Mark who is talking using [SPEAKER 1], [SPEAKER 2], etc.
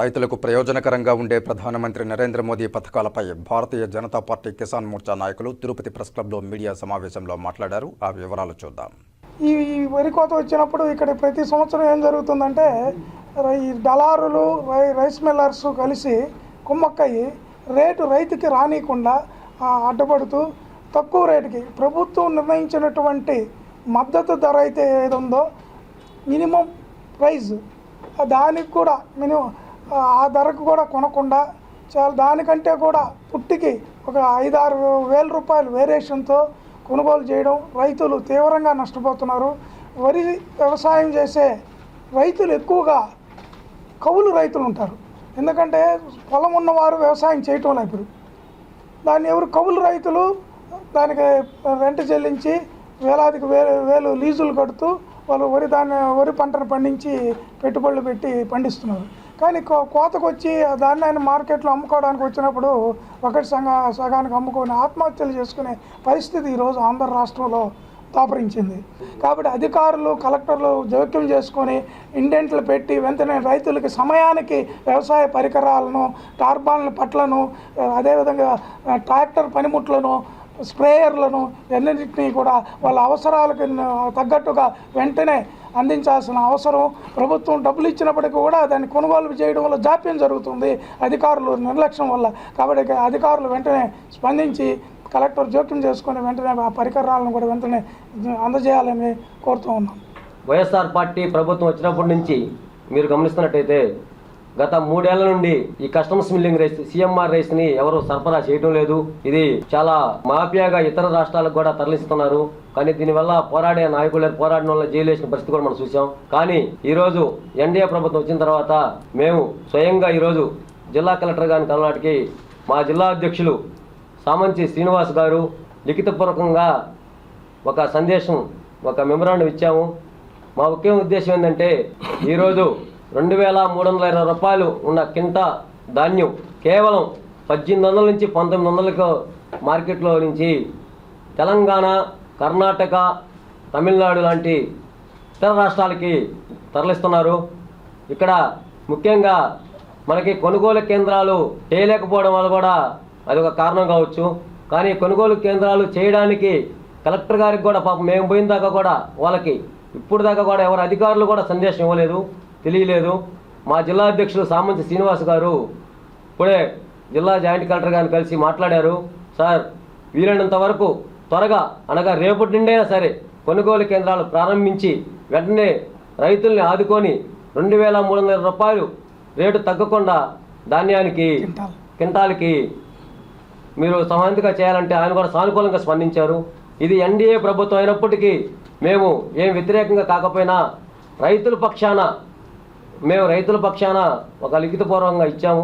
[SPEAKER 1] రైతులకు ప్రయోజనకరంగా ఉండే ప్రధానమంత్రి నరేంద్ర మోదీ పథకాలపై భారతీయ జనతా పార్టీ కిసాన్ మోర్చా నాయకులు తిరుపతి ప్రెస్ క్లబ్లో మీడియా సమావేశంలో మాట్లాడారు. ఆ వివరాలు చూద్దాం.
[SPEAKER 2] ఈ వరి కోత వచ్చినప్పుడు ఇక్కడ ప్రతి సంవత్సరం ఏం జరుగుతుందంటే రై- ఈ దళారులు రై రైస్ మిల్లర్స్ కలిసి కుమ్మక్కయ్యి రేటు రైతుకి రానియకుండా అడ్డపడుతూ అడ్డుపడుతూ తక్కువ రేటుకి ప్రభుత్వం నిర్ణయించినటువంటి మద్దతు ధర అయితే ఏది ఉందో మినిమం ప్రైజ్ దానికి కూడా మినిమం ఆ ధరకు కూడా కొనకుండా చాలా దానికంటే కూడా పుట్టికి ఒక ఐదారు వేల రూపాయలు వేరియేషన్తో కొనుగోలు చేయడం రైతులు తీవ్రంగా నష్టపోతున్నారు. వరి వ్యవసాయం చేసే రైతులు ఎక్కువగా కౌలు రైతులు ఉంటారు. ఎందుకంటే పొలం ఉన్నవారు వ్యవసాయం చేయటం లేదు ఇప్పుడు. దాన్ని ఎవరు కౌలు రైతులు దానికి రెంట్ చెల్లించి వేలాదికి వేలు వేలు లీజులు కడుతూ వాళ్ళు వరి దాన్ని వరి పంటను పండించి పెట్టుబడులు పెట్టి పండిస్తున్నారు. కానీ కో- కోతకు వచ్చి ఆ ఆయన మార్కెట్లో అమ్ముకోవడానికి వచ్చినప్పుడు ఒకటి సంఘ సగానికి అమ్ముకొని ఆత్మహత్యలు చేసుకునే పరిస్థితి ఈరోజు ఆంధ్ర రాష్ట్రంలో దాపరించింది. కాబట్టి అధికారులు కలెక్టర్లు జోక్యం చేసుకొని ఇండెంట్లు పెట్టి వెంటనే రైతులకి సమయానికి వ్యవసాయ పరికరాలను టార్బాన్ల పట్లను అదేవిధంగా ట్రాక్టర్ పనిముట్లను స్ప్రేయర్లను ఎన్నింటినీ కూడా వాళ్ళ అవసరాలకు తగ్గట్టుగా వెంటనే అందించాల్సిన అవసరం. ప్రభుత్వం డబ్బులు ఇచ్చినప్పటికీ కూడా దాన్ని కొనుగోలు చేయడం వల్ల జాప్యం జరుగుతుంది. అధికారులు నిర్లక్ష్యం వల్ల కాబట్టి అధికారులు వెంటనే స్పందించి కలెక్టర్ జోక్యం చేసుకుని వెంటనే ఆ పరికరాలను కూడా వెంటనే అందజేయాలని కోరుతూ ఉన్నాం.
[SPEAKER 3] వైఎస్ఆర్ పార్టీ ప్రభుత్వం వచ్చినప్పటి నుంచి మీరు గమనిస్తున్నట్టయితే గత మూడేళ్ళ నుండి ఈ కస్టమ్స్ మిల్లింగ్ రైస్ సిఎంఆర్ రైస్ని ఎవరు సరఫరా చేయడం లేదు. ఇది చాలా మాఫియాగా ఇతర రాష్ట్రాలకు కూడా తరలిస్తున్నారు. కానీ దీనివల్ల పోరాడే నాయకులు పోరాడిన వల్ల జైలు వేసిన పరిస్థితి కూడా మనం చూసాం. కానీ ఈరోజు ఎన్డీఏ ప్రభుత్వం వచ్చిన తర్వాత మేము స్వయంగా ఈరోజు జిల్లా కలెక్టర్ గారిని కలనాటికి మా జిల్లా అధ్యక్షులు సామంచి శ్రీనివాస్ గారు లిఖితపూర్వకంగా ఒక సందేశం ఒక మెమరాండం ఇచ్చాము. మా ముఖ్య ఉద్దేశం ఏంటంటే ఈరోజు రెండు వేల మూడు వందల ఇరవై రూపాయలు ఉన్న కింట ధాన్యం కేవలం పద్దెనిమిది వందల నుంచి పంతొమ్మిది వందలకు మార్కెట్లో నుంచి తెలంగాణ కర్ణాటక తమిళనాడు లాంటి ఇతర రాష్ట్రాలకి తరలిస్తున్నారు. ఇక్కడ ముఖ్యంగా మనకి కొనుగోలు కేంద్రాలు చేయలేకపోవడం వల్ల కూడా అది ఒక కారణం కావచ్చు. కానీ కొనుగోలు కేంద్రాలు చేయడానికి కలెక్టర్ గారికి కూడా పాపం మేము పోయిన దాకా కూడా వాళ్ళకి ఇప్పుడు దాకా కూడా ఎవరు అధికారులు కూడా సందేశం ఇవ్వలేదు. తెలియలేదు. మా జిల్లా అధ్యక్షులు సామంతి శ్రీనివాస్ గారు ఇప్పుడే జిల్లా జాయింట్ కలెక్టర్ గారిని కలిసి మాట్లాడారు. సార్ వీలైనంత వరకు త్వరగా అనగా రేపటి నుండైనా సరే కొనుగోలు కేంద్రాలు ప్రారంభించి వెంటనే రైతుల్ని ఆదుకొని రెండు వేల మూడు వందల రూపాయలు రేటు తగ్గకుండా ధాన్యానికి. కింటాలకి మీరు సమాంతిగా చేయాలంటే ఆయన కూడా సానుకూలంగా స్పందించారు. ఇది ఎన్డీఏ ప్రభుత్వం అయినప్పటికీ మేము ఏం వ్యతిరేకంగా కాకపోయినా రైతుల పక్షాన మేము రైతుల పక్షాన ఒక లిఖితపూర్వకంగా ఇచ్చాము.